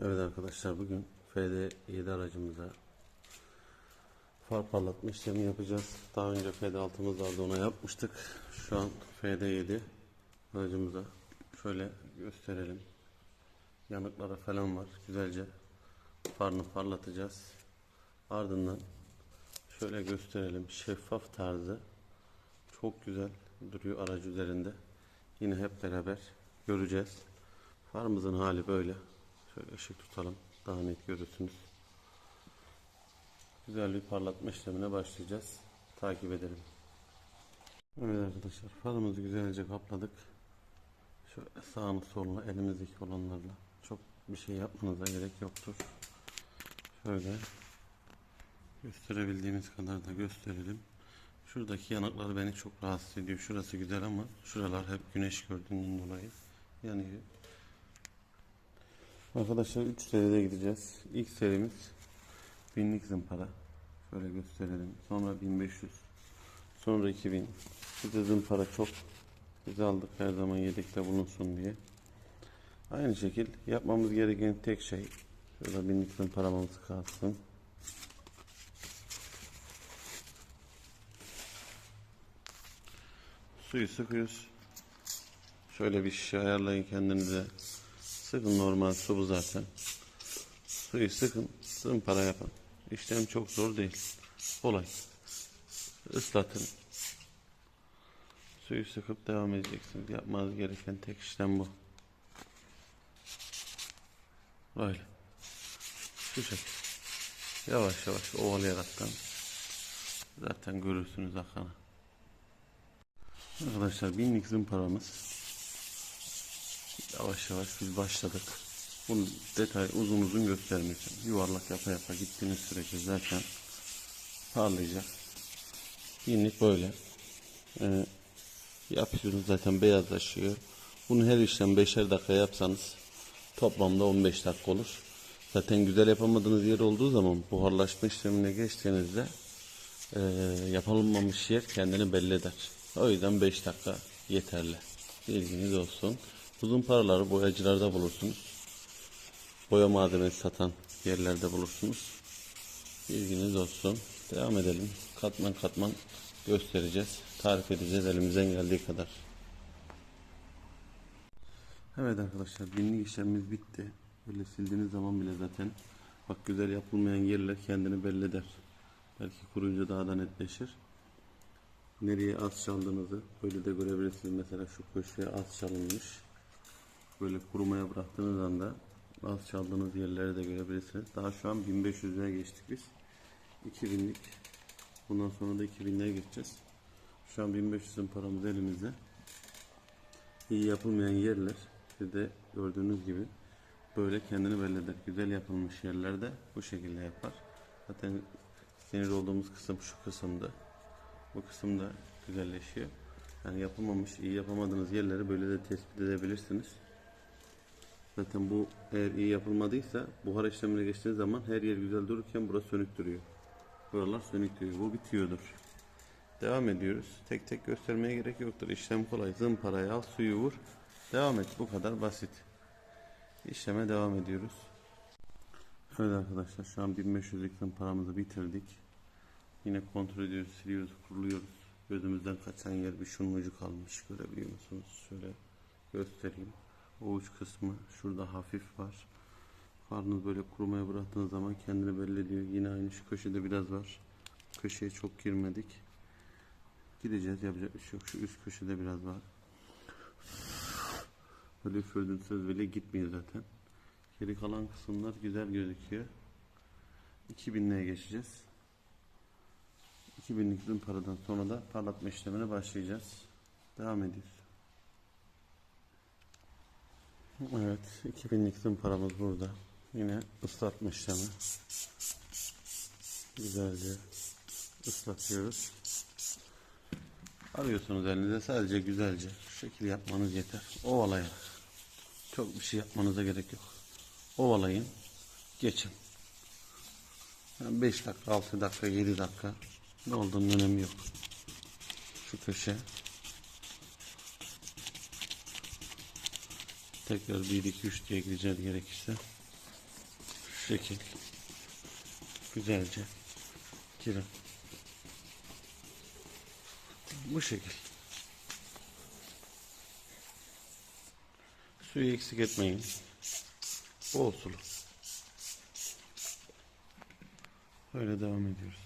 Evet arkadaşlar bugün FD7 aracımıza far parlatma işlemi yapacağız. Daha önce FD6'mız vardı ona yapmıştık. Şu an FD7 aracımıza şöyle gösterelim. Yanıkları falan var. Güzelce farını parlatacağız. Ardından şöyle gösterelim. Şeffaf tarzı çok güzel duruyor aracı üzerinde. Yine hep beraber göreceğiz. Farımızın hali böyle. Şöyle ışık tutalım. Daha net görürsünüz. Güzel bir parlatma işlemine başlayacağız. Takip edelim. Evet arkadaşlar farımızı güzelce kapladık. Şöyle sağını solunu elimizdeki olanlarla çok bir şey yapmanıza gerek yoktur. Şöyle gösterebildiğimiz kadar da gösterelim. Şuradaki yanıklar beni çok rahatsız ediyor. Şurası güzel ama şuralar hep güneş gördüğünden dolayı yanıyor. Arkadaşlar 3 seride gideceğiz. İlk serimiz binlik zımpara. Şöyle gösterelim. Sonra 1500. Sonra 2000. Bize zımpara çok. Biz aldık her zaman yedekte bulunsun diye. Aynı şekil yapmamız gereken tek şey şurada binlik zımparamamız kalsın. Suyu sıkıyoruz. Şöyle bir şişe ayarlayın kendinize. Sıkın normal su bu zaten. Suyu sıkın, zımpara yapın. İşlem çok zor değil. Kolay. Islatın. Suyu sıkıp devam edeceksiniz. Yapmanız gereken tek işlem bu. Böyle. Şu şekilde. Yavaş yavaş ovalayaraktan zaten görürsünüz akanı. Arkadaşlar binlik zımparamız Yavaş yavaş biz başladık. Bunu detay uzun uzun göstermeyeceğim. Yuvarlak yapa yapa gittiğiniz sürece zaten parlayacak. Binlik böyle. Ee, yapıyorsunuz zaten beyazlaşıyor. Bunu her işlem 5'er dakika yapsanız toplamda 15 dakika olur. Zaten güzel yapamadığınız yer olduğu zaman buharlaşma işlemine geçtiğinizde e, yapılmamış yer kendini belli eder. O yüzden 5 dakika yeterli. Bilginiz olsun. Uzun paraları boyacılarda bulursunuz. Boya malzemesi satan yerlerde bulursunuz. Bilginiz olsun. Devam edelim. Katman katman göstereceğiz. Tarif edeceğiz elimizden geldiği kadar. Evet arkadaşlar binlik işlemimiz bitti. Böyle sildiğiniz zaman bile zaten bak güzel yapılmayan yerler kendini belli eder. Belki kurunca daha da netleşir. Nereye az çaldığınızı böyle de görebilirsiniz. Mesela şu köşeye az çalınmış böyle kurumaya bıraktığınız anda az çaldığınız yerleri de görebilirsiniz. Daha şu an 1500'e geçtik biz. 2000'lik. Bundan sonra da 2000'lere geçeceğiz. Şu an 1500'ün paramız elimizde. İyi yapılmayan yerler de gördüğünüz gibi böyle kendini belli. Güzel yapılmış yerlerde bu şekilde yapar. Zaten sinir olduğumuz kısım şu kısımda. Bu kısımda güzelleşiyor. Yani yapılmamış, iyi yapamadığınız yerleri böyle de tespit edebilirsiniz. Zaten bu eğer iyi yapılmadıysa buhar işlemine geçtiğiniz zaman her yer güzel dururken burası sönük duruyor. Buralar sönük duruyor. Bu bitiyordur. Devam ediyoruz. Tek tek göstermeye gerek yoktur. İşlem kolay. Zımparayı al, suyu vur. Devam et. Bu kadar basit. İşleme devam ediyoruz. Evet arkadaşlar şu an 1500'lük zımparamızı bitirdik. Yine kontrol ediyoruz, siliyoruz, kuruluyoruz. Gözümüzden kaçan yer bir şunun kalmış. Görebiliyor musunuz? Şöyle göstereyim. O uç kısmı şurada hafif var. Farınız böyle kurumaya bıraktığınız zaman kendini belli ediyor. Yine aynı şu köşede biraz var. Köşeye çok girmedik. Gideceğiz yapacak bir şey yok. Şu üst köşede biraz var. Böyle üfürdüğünüz söz bile gitmiyor zaten. Geri kalan kısımlar güzel gözüküyor. 2000'liğe geçeceğiz. 2000'lik zımparadan sonra da parlatma işlemine başlayacağız. Devam ediyoruz. Evet, 2000'lik zımparamız burada. Yine ıslatma işlemi. Güzelce ıslatıyoruz. Alıyorsunuz elinize sadece güzelce şu şekil yapmanız yeter. Ovalayarak. Çok bir şey yapmanıza gerek yok. Ovalayın. Geçin. Yani 5 dakika, 6 dakika, 7 dakika ne olduğunun önemi yok. Şu köşe Tekrar 1 2 3 diye gideceğiz gerekirse. Şu şekil. Güzelce girin. Bu şekil. Suyu eksik etmeyin. Bol sulu. Böyle devam ediyoruz.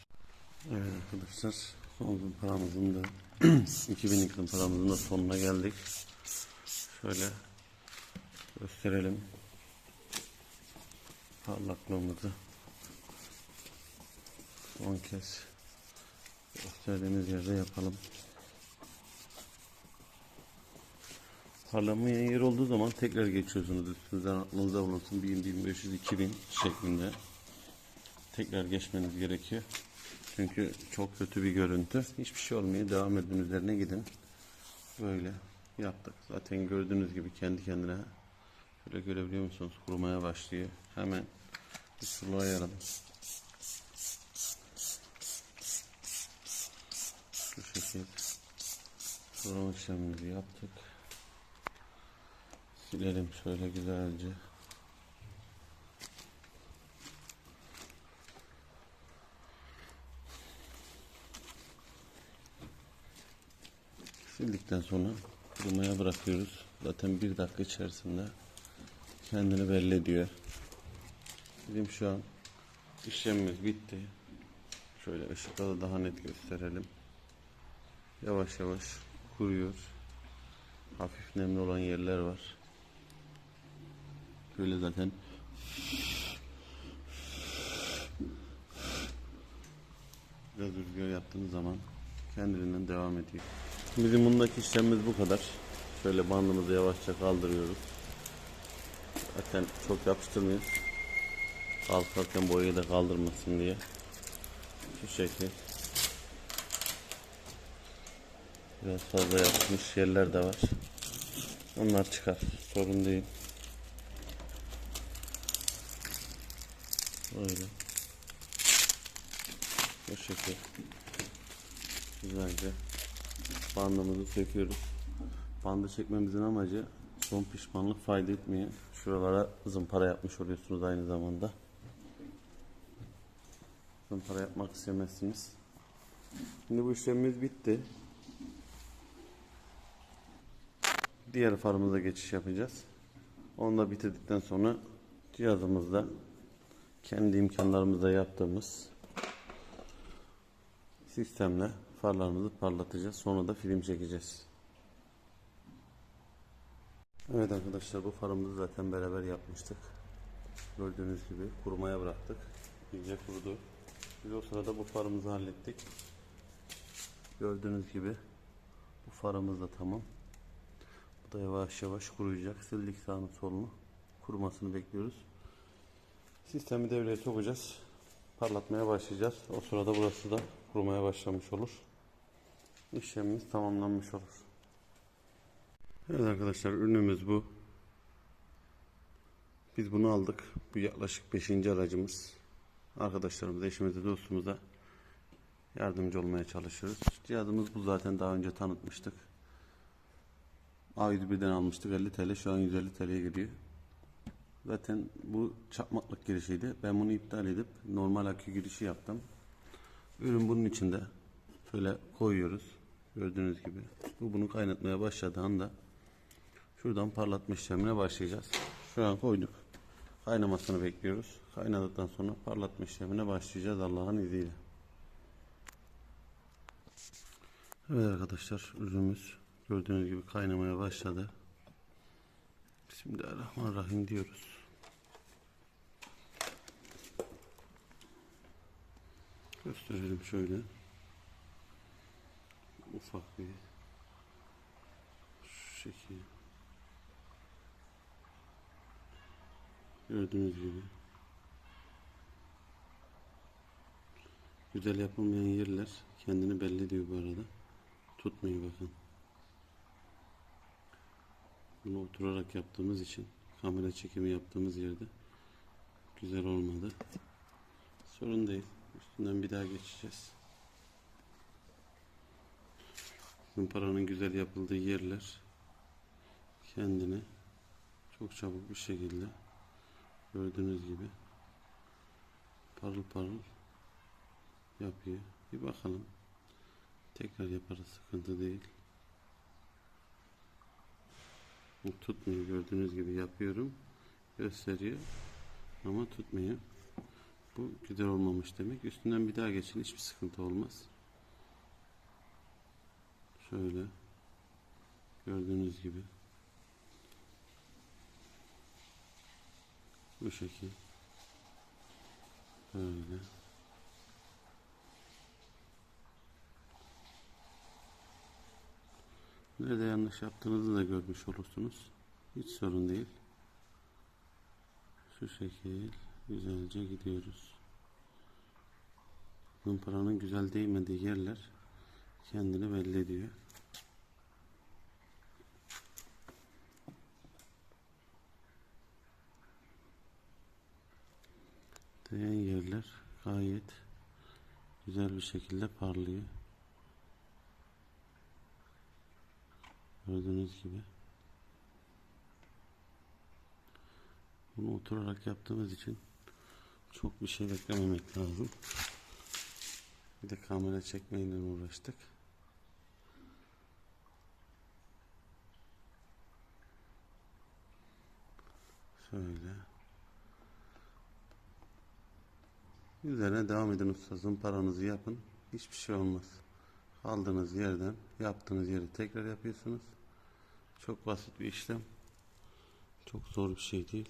Evet arkadaşlar son paramızın da 2000 yıkım paramızın da sonuna geldik. Şöyle gösterelim parlaklığımızı son kez gösterdiğimiz yerde yapalım. Parlamayan yer olduğu zaman tekrar geçiyorsunuz üstünüzden aklınıza bulunsun 1000, 1500, 2000 şeklinde tekrar geçmeniz gerekiyor. Çünkü çok kötü bir görüntü. Hiçbir şey olmuyor. Devam edin üzerine gidin. Böyle yaptık. Zaten gördüğünüz gibi kendi kendine şöyle görebiliyor musunuz? Kurumaya başlıyor. Hemen bir sulayalım. Şu şekil sulama işlemimizi yaptık. Silelim şöyle güzelce. Sildikten sonra kurumaya bırakıyoruz. Zaten bir dakika içerisinde kendini belli ediyor. Bizim şu an işlemimiz bitti. Şöyle ışıkla da daha net gösterelim. Yavaş yavaş kuruyor. Hafif nemli olan yerler var. Böyle zaten biraz rüzgar yaptığınız zaman kendiliğinden devam ediyor. Bizim bundaki işlemimiz bu kadar. Şöyle bandımızı yavaşça kaldırıyoruz. Zaten çok yapıştırmıyoruz. Kalkarken boyayı da kaldırmasın diye. Şu şekil. Biraz fazla yapmış yerler de var. Onlar çıkar. Sorun değil. Böyle. Bu şekil. Güzelce bandımızı söküyoruz. Bandı çekmemizin amacı son pişmanlık fayda etmiyor. Şuralara zımpara yapmış oluyorsunuz aynı zamanda. Zımpara yapmak istemezsiniz. Şimdi bu işlemimiz bitti. Diğer farımıza geçiş yapacağız. Onu da bitirdikten sonra cihazımızda kendi imkanlarımızda yaptığımız sistemle farlarımızı parlatacağız. Sonra da film çekeceğiz. Evet arkadaşlar bu farımızı zaten beraber yapmıştık. Gördüğünüz gibi kurumaya bıraktık. İyice kurudu. Biz o sırada bu farımızı hallettik. Gördüğünüz gibi bu farımız da tamam. Bu da yavaş yavaş kuruyacak. Sildik sağını solunu. Kurumasını bekliyoruz. Sistemi devreye sokacağız. Parlatmaya başlayacağız. O sırada burası da kurumaya başlamış olur. İşlemimiz tamamlanmış olur. Evet arkadaşlar ürünümüz bu. Biz bunu aldık. Bu yaklaşık 5. aracımız. Arkadaşlarımıza, eşimize, dostumuza yardımcı olmaya çalışıyoruz. Cihazımız bu zaten daha önce tanıtmıştık. A101'den almıştık 50 TL. Şu an 150 TL'ye gidiyor. Zaten bu çakmaklık girişiydi. Ben bunu iptal edip normal akü girişi yaptım. Ürün bunun içinde. Şöyle koyuyoruz. Gördüğünüz gibi. Bu bunu kaynatmaya başladığı anda şuradan parlatma işlemine başlayacağız. Şu an koyduk. Kaynamasını bekliyoruz. Kaynadıktan sonra parlatma işlemine başlayacağız Allah'ın izniyle. Evet arkadaşlar ürünümüz gördüğünüz gibi kaynamaya başladı. Bismillahirrahmanirrahim diyoruz. Gösterelim şöyle. Ufak bir şu şekil. Gördüğünüz gibi. Güzel yapılmayan yerler kendini belli ediyor bu arada. Tutmuyor bakın. Bunu oturarak yaptığımız için kamera çekimi yaptığımız yerde güzel olmadı. Sorun değil. Üstünden bir daha geçeceğiz. Zımparanın güzel yapıldığı yerler kendini çok çabuk bir şekilde gördüğünüz gibi parıl parıl yapıyor. Bir bakalım. Tekrar yaparız. Sıkıntı değil. Bu tutmuyor. Gördüğünüz gibi yapıyorum. Gösteriyor. Ama tutmuyor. Bu güzel olmamış demek. Üstünden bir daha geçin. Hiçbir sıkıntı olmaz. Şöyle. Gördüğünüz gibi. Bu şekil. Böyle. Nerede yanlış yaptığınızı da görmüş olursunuz. Hiç sorun değil. Şu şekil güzelce gidiyoruz. Zımparanın güzel değmediği yerler kendini belli ediyor. Değen yerler gayet güzel bir şekilde parlıyor. Gördüğünüz gibi. Bunu oturarak yaptığımız için çok bir şey beklememek lazım. Bir de kamera çekmeyle uğraştık. Şöyle. Üzerine devam edin usta. Zımparanızı yapın. Hiçbir şey olmaz. Kaldığınız yerden yaptığınız yeri tekrar yapıyorsunuz. Çok basit bir işlem. Çok zor bir şey değil.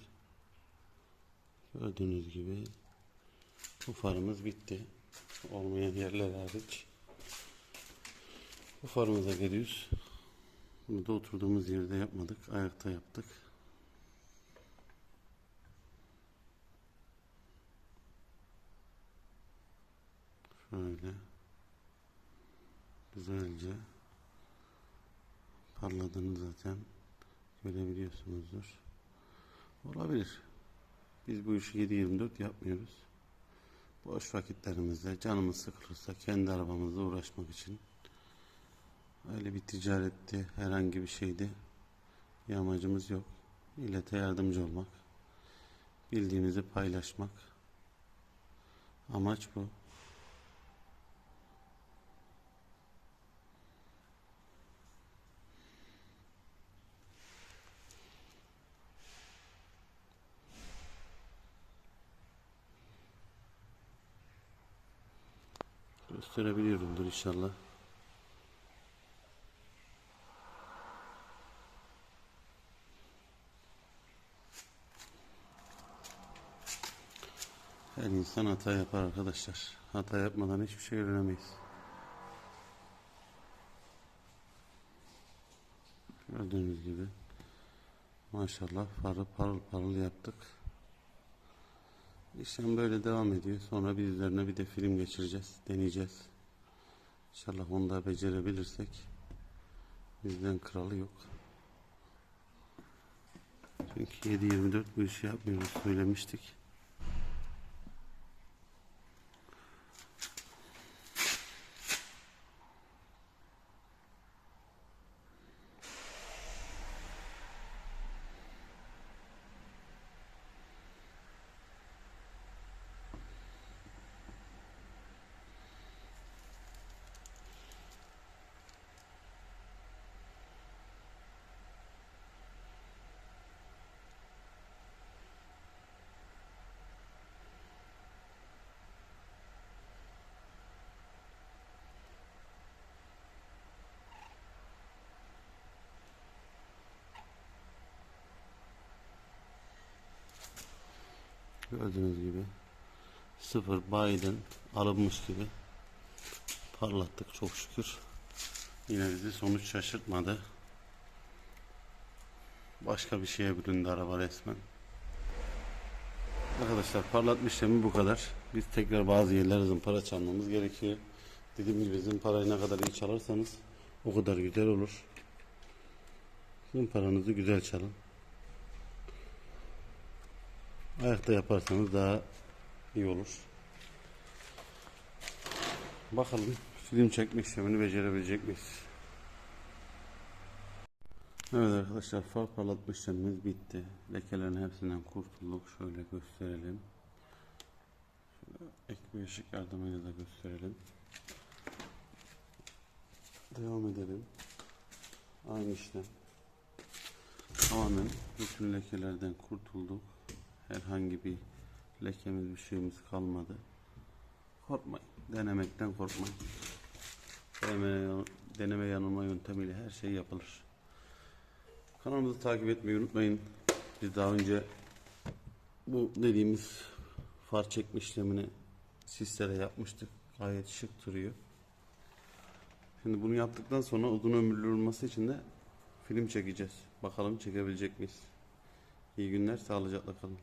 Gördüğünüz gibi bu farımız bitti. Olmayan yerler hariç. Bu farımıza geliyoruz. Bunu oturduğumuz yerde yapmadık. Ayakta yaptık. Şöyle güzelce parladığını zaten görebiliyorsunuzdur. Olabilir. Biz bu işi 7-24 yapmıyoruz. Boş vakitlerimizde canımız sıkılırsa kendi arabamızla uğraşmak için öyle bir ticaretti herhangi bir şeydi bir amacımız yok. Millete yardımcı olmak, bildiğimizi paylaşmak. Amaç bu. Gösterebiliyorumdur inşallah. Her insan hata yapar arkadaşlar. Hata yapmadan hiçbir şey öğrenemeyiz. Gördüğünüz gibi maşallah farı parıl parıl yaptık. İşlem böyle devam ediyor. Sonra biz üzerine bir de film geçireceğiz. Deneyeceğiz. İnşallah onu da becerebilirsek bizden kralı yok. Çünkü 7-24 bu işi yapmıyoruz söylemiştik. Gördüğünüz gibi sıfır bayiden alınmış gibi parlattık çok şükür. Yine bizi sonuç şaşırtmadı. Başka bir şeye büründü araba resmen. Arkadaşlar parlatma işlemi bu kadar. Biz tekrar bazı yerlere zımpara çalmamız gerekiyor. Dediğim gibi zımparayı ne kadar iyi çalarsanız o kadar güzel olur. Zımparanızı güzel çalın. Ayakta yaparsanız daha iyi olur. Bakalım film çekme işlemini becerebilecek miyiz? Evet arkadaşlar far parlatma işlemimiz bitti. Lekelerin hepsinden kurtulduk. Şöyle gösterelim. Ek bir ışık yardımıyla da gösterelim. Devam edelim. Aynı işlem. Tamamen bütün lekelerden kurtulduk. Herhangi bir lekemiz bir şeyimiz kalmadı. Korkmayın. Denemekten korkmayın. Deneme, deneme yanılma yöntemiyle her şey yapılır. Kanalımızı takip etmeyi unutmayın. Biz daha önce bu dediğimiz far çekme işlemini sislere yapmıştık. Gayet şık duruyor. Şimdi bunu yaptıktan sonra uzun ömürlü olması için de film çekeceğiz. Bakalım çekebilecek miyiz? İyi günler, sağlıcakla kalın.